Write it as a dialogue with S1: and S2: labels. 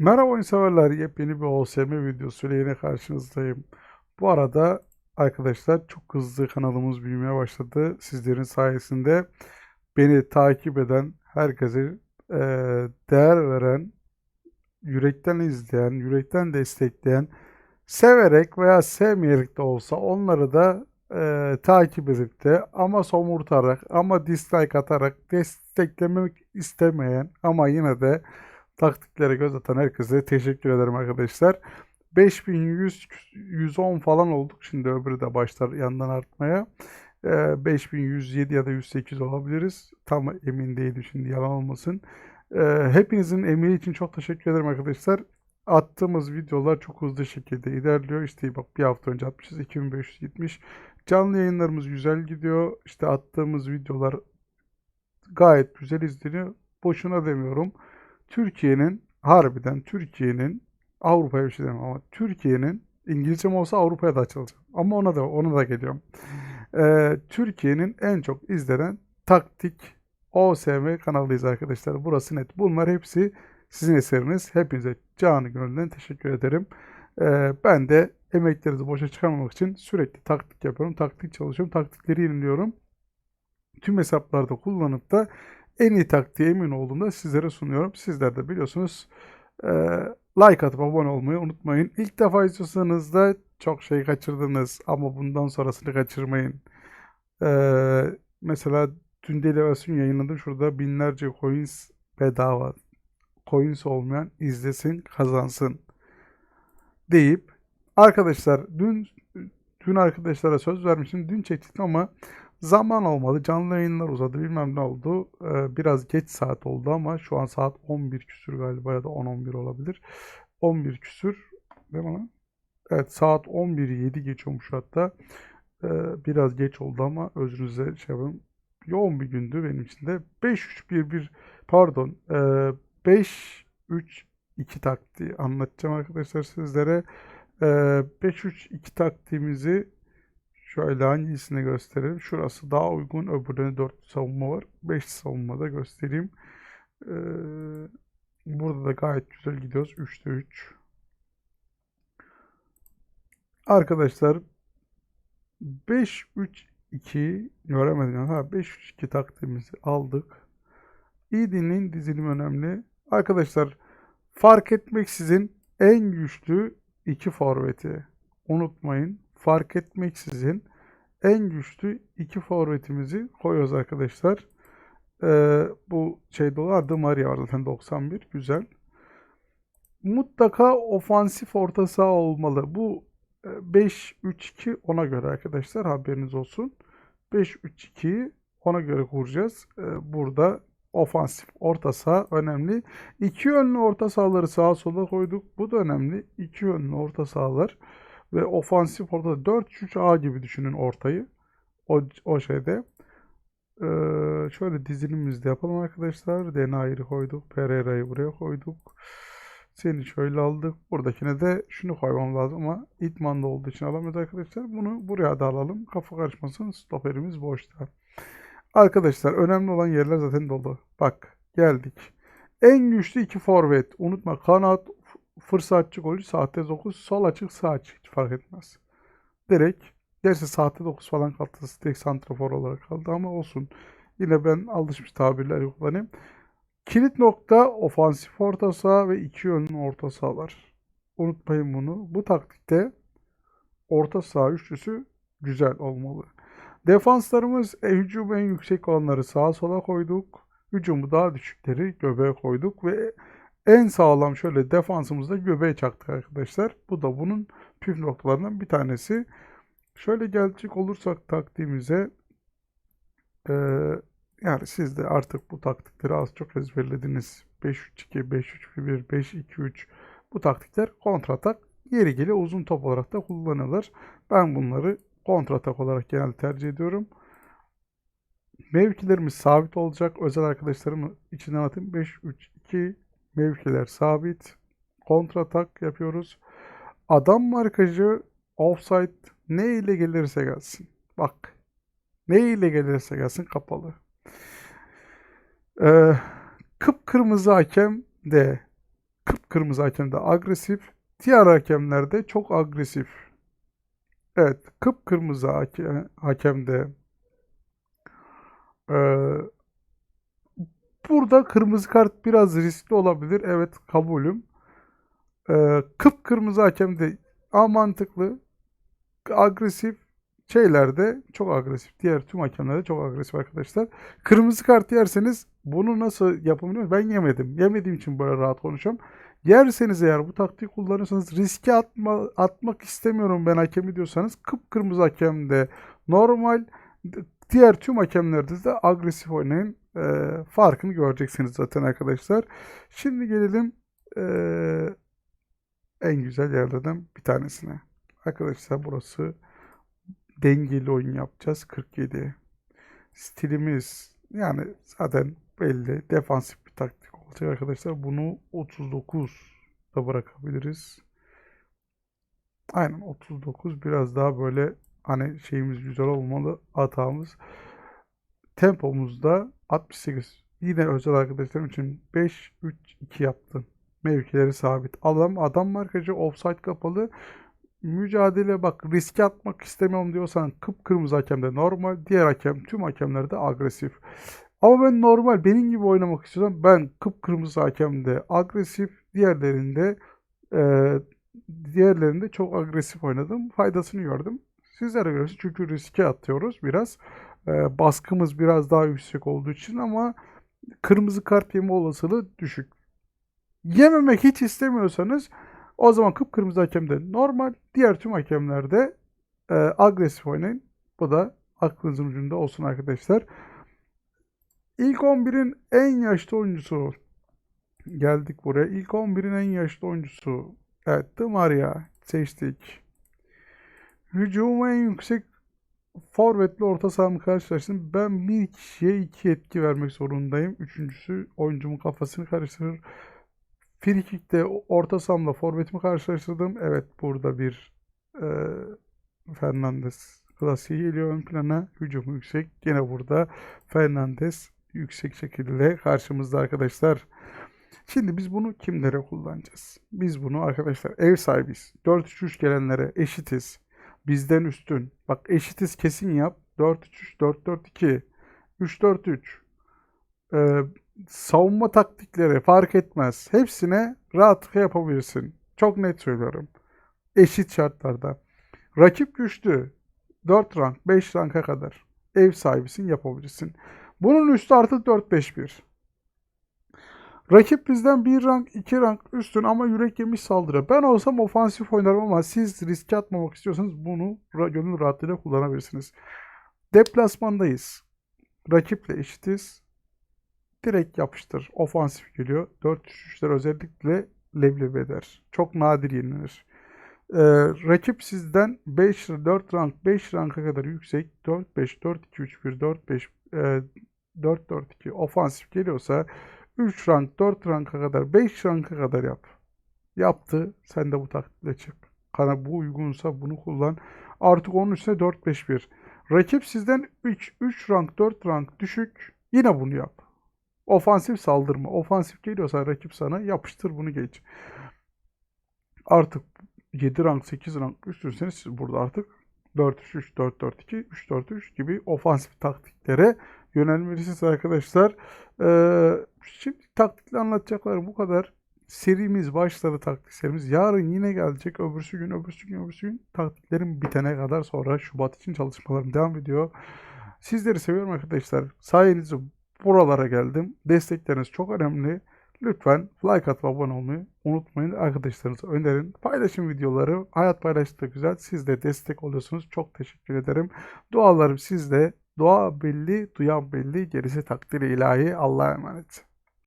S1: Merhaba oyun severler. Yepyeni bir OSM videosuyla yine karşınızdayım. Bu arada arkadaşlar çok hızlı kanalımız büyümeye başladı. Sizlerin sayesinde beni takip eden, herkese e, değer veren, yürekten izleyen, yürekten destekleyen, severek veya sevmeyerek de olsa onları da e, takip edip de ama somurtarak ama dislike atarak desteklemek istemeyen ama yine de taktiklere göz atan herkese teşekkür ederim arkadaşlar. 5100 110 falan olduk. Şimdi öbürü de başlar yandan artmaya. Ee, 5107 ya da 108 olabiliriz. Tam emin değilim şimdi yalan olmasın. Ee, hepinizin emeği için çok teşekkür ederim arkadaşlar. Attığımız videolar çok hızlı şekilde ilerliyor. İşte bak bir hafta önce atmışız 2570. Canlı yayınlarımız güzel gidiyor. İşte attığımız videolar gayet güzel izleniyor. Boşuna demiyorum. Türkiye'nin harbiden Türkiye'nin Avrupa'ya bir şey demem ama Türkiye'nin İngilizcem olsa Avrupa'ya da açılacağım. Ama ona da ona da geliyorum. Ee, Türkiye'nin en çok izlenen taktik OSM kanalıyız arkadaşlar. Burası net. Bunlar hepsi sizin eseriniz. Hepinize canı gönülden teşekkür ederim. Ee, ben de emeklerinizi boşa çıkarmamak için sürekli taktik yapıyorum. Taktik çalışıyorum. Taktikleri yeniliyorum. Tüm hesaplarda kullanıp da en iyi taktiğe emin olduğumda sizlere sunuyorum. Sizler de biliyorsunuz e, like atıp abone olmayı unutmayın. İlk defa izliyorsanız da çok şey kaçırdınız ama bundan sonrasını kaçırmayın. E, mesela dün deli versiyon yayınladım. Şurada binlerce coins bedava. Coins olmayan izlesin kazansın deyip arkadaşlar dün dün arkadaşlara söz vermiştim. Dün çektim ama Zaman olmadı. Canlı yayınlar uzadı. Bilmem ne oldu. Ee, biraz geç saat oldu ama şu an saat 11 küsür galiba ya da 10-11 olabilir. 11 küsür. Değil mi? Evet saat 11'i 7 geçiyormuş hatta. Ee, biraz geç oldu ama özrünüze şey yapayım. Yoğun bir gündü benim için de. 5-3-1-1 pardon. Ee, 5-3-2 taktiği anlatacağım arkadaşlar sizlere. Ee, 5-3-2 taktiğimizi Şöyle hangisini gösterelim? Şurası daha uygun. Öbürlerinde 4 savunma var. 5 savunma da göstereyim. Ee, burada da gayet güzel gidiyoruz. 3'te 3. Arkadaşlar 5-3-2 göremedim. Ha 5-3-2 taktiğimizi aldık. İyi dinleyin dizilim önemli. Arkadaşlar fark etmeksizin en güçlü iki forveti unutmayın fark etmeksizin en güçlü iki forvetimizi koyuyoruz arkadaşlar. Ee, bu şeyde vardı. Maria var zaten 91. Güzel. Mutlaka ofansif orta saha olmalı. Bu 5-3-2 e, ona göre arkadaşlar haberiniz olsun. 5-3-2'yi ona göre kuracağız. Ee, burada ofansif orta saha önemli. İki yönlü orta sahaları sağa sola koyduk. Bu da önemli. İki yönlü orta sahalar ve ofansif ortada 4-3-A gibi düşünün ortayı. O, o şeyde. Ee, şöyle dizilimimizde yapalım arkadaşlar. Dena'yı koyduk. Pereira'yı buraya koyduk. Seni şöyle aldık. Buradakine de şunu koymam lazım ama itmanda olduğu için alamıyoruz arkadaşlar. Bunu buraya da alalım. Kafa karışmasın. Stoperimiz boşta. Arkadaşlar önemli olan yerler zaten dolu. Bak geldik. En güçlü iki forvet. Unutma kanat, fırsatçı golcü saatte 9 sol açık sağ açık hiç fark etmez. Direkt gerçi saatte 9 falan kaldı. Direkt santrafor olarak kaldı ama olsun. Yine ben alışmış tabirler kullanayım. Kilit nokta ofansif orta saha ve iki yönlü orta sahalar. Unutmayın bunu. Bu taktikte orta saha üçlüsü güzel olmalı. Defanslarımız e, hücum en yüksek olanları sağa sola koyduk. Hücumu daha düşükleri göbeğe koyduk ve en sağlam şöyle defansımızda göbeğe çaktık arkadaşlar. Bu da bunun püf noktalarından bir tanesi. Şöyle gelecek olursak taktiğimize e, yani siz de artık bu taktikleri az çok ezberlediniz. 5-3-2, 5-3-1, 5-2-3 bu taktikler kontratak yeri geliyor uzun top olarak da kullanılır. Ben bunları kontratak olarak genelde tercih ediyorum. Mevkilerimiz sabit olacak. Özel arkadaşlarımı içinden atayım. 5-3-2 Mevkiler sabit. Kontratak yapıyoruz. Adam markajı offside ne ile gelirse gelsin. Bak. Ne ile gelirse gelsin kapalı. Ee, kıpkırmızı hakem de Kıpkırmızı hakem de agresif. Diğer hakemler de çok agresif. Evet, kıpkırmızı hake- hakem de ee, burada kırmızı kart biraz riskli olabilir. Evet, kabulüm. Ee, kıpkırmızı hakem de amantıklı, agresif şeylerde çok agresif. Diğer tüm hakemler de çok agresif arkadaşlar. Kırmızı kart yerseniz bunu nasıl yapabiliyor Ben yemedim. Yemediğim için böyle rahat konuşuyorum. Yerseniz eğer bu taktiği kullanırsanız riske atma, atmak istemiyorum ben hakemi diyorsanız kıpkırmızı hakem de normal diğer tüm hakemlerde de agresif oynayın. Ee, farkını göreceksiniz zaten arkadaşlar. Şimdi gelelim ee, en güzel yerlerden bir tanesine. Arkadaşlar burası dengeli oyun yapacağız. 47. Stilimiz yani zaten belli. Defansif bir taktik olacak arkadaşlar. Bunu 39 da bırakabiliriz. Aynen 39 biraz daha böyle hani şeyimiz güzel olmalı hatamız. Tempomuzda 68. Yine özel arkadaşlarım için 5 3 2 yaptım. Mevkileri sabit. Adam adam markacı offside kapalı. Mücadele bak riske atmak istemiyorum diyorsan kıpkırmızı hakem de normal. Diğer hakem tüm hakemler de agresif. Ama ben normal benim gibi oynamak istiyorsam ben kıpkırmızı hakemde agresif. Diğerlerinde e, diğerlerinde çok agresif oynadım. Faydasını gördüm. Sizlere göre çünkü riske atıyoruz biraz. E, baskımız biraz daha yüksek olduğu için ama kırmızı kart yeme olasılığı düşük. Yememek hiç istemiyorsanız o zaman kıpkırmızı hakemde normal. Diğer tüm hakemlerde e, agresif oynayın. Bu da aklınızın ucunda olsun arkadaşlar. İlk 11'in en yaşlı oyuncusu. Geldik buraya. İlk 11'in en yaşlı oyuncusu. Evet, Maria seçtik. Hücumu en yüksek forvetli orta sahamı karşılaştım. Ben bir kişiye iki etki vermek zorundayım. Üçüncüsü oyuncumun kafasını karıştırır. Frikik'te orta sahamla forvetimi karşılaştırdım. Evet burada bir e, Fernandes klasiği geliyor ön plana. Hücumu yüksek. Yine burada Fernandes yüksek şekilde karşımızda arkadaşlar. Şimdi biz bunu kimlere kullanacağız? Biz bunu arkadaşlar ev sahibiyiz. 4-3-3 gelenlere eşitiz. Bizden üstün. Bak eşitiz kesin yap. 4-3-3, 4-4-2, 3-4-3. Ee, savunma taktikleri fark etmez. Hepsine rahatlıkla yapabilirsin. Çok net söylüyorum. Eşit şartlarda. Rakip güçlü. 4 rank, 5 ranka kadar ev sahibisin yapabilirsin. Bunun üstü artı 4-5-1. Rakip bizden bir rank, iki rank üstün ama yürek yemiş saldırı. Ben olsam ofansif oynarım ama siz riske atmamak istiyorsanız bunu gönül rahatlığıyla kullanabilirsiniz. Deplasmandayız. Rakiple eşitiz. Direkt yapıştır. Ofansif geliyor. 4-3-3'ler özellikle leblebi eder. Çok nadir yenilir. Ee, rakip sizden 5 4 rank 5 ranka kadar yüksek 4 5 4 2 3 1 4 5 e, 4 4 2 ofansif geliyorsa 3 rank 4 ranka kadar 5 ranka kadar yap. Yaptı. Sen de bu taktikle çık. Kana bu uygunsa bunu kullan. Artık onun üstüne 4 5 1. Rakip sizden 3 3 rank 4 rank düşük. Yine bunu yap. Ofansif saldırma. Ofansif geliyorsa rakip sana yapıştır bunu geç. Artık 7 rank 8 rank üstünseniz siz burada artık 4-3-3, 4-4-2, 3-4-3 gibi ofansif taktiklere yönelmelisiniz arkadaşlar. Ee, şimdi taktikle anlatacaklarım bu kadar. Serimiz başladı taktiklerimiz. Yarın yine gelecek. Öbürsü gün, öbürsü gün, öbürsü gün taktiklerim bitene kadar sonra Şubat için çalışmalarım devam ediyor. Sizleri seviyorum arkadaşlar. Sayenizde buralara geldim. Destekleriniz çok önemli. Lütfen like atıp abone olmayı unutmayın. Arkadaşlarınıza önerin. Paylaşın videoları. Hayat paylaştığı güzel. Siz de destek oluyorsunuz. Çok teşekkür ederim. Dualarım sizde. Dua belli, duyan belli. Gerisi takdiri ilahi. Allah'a emanet.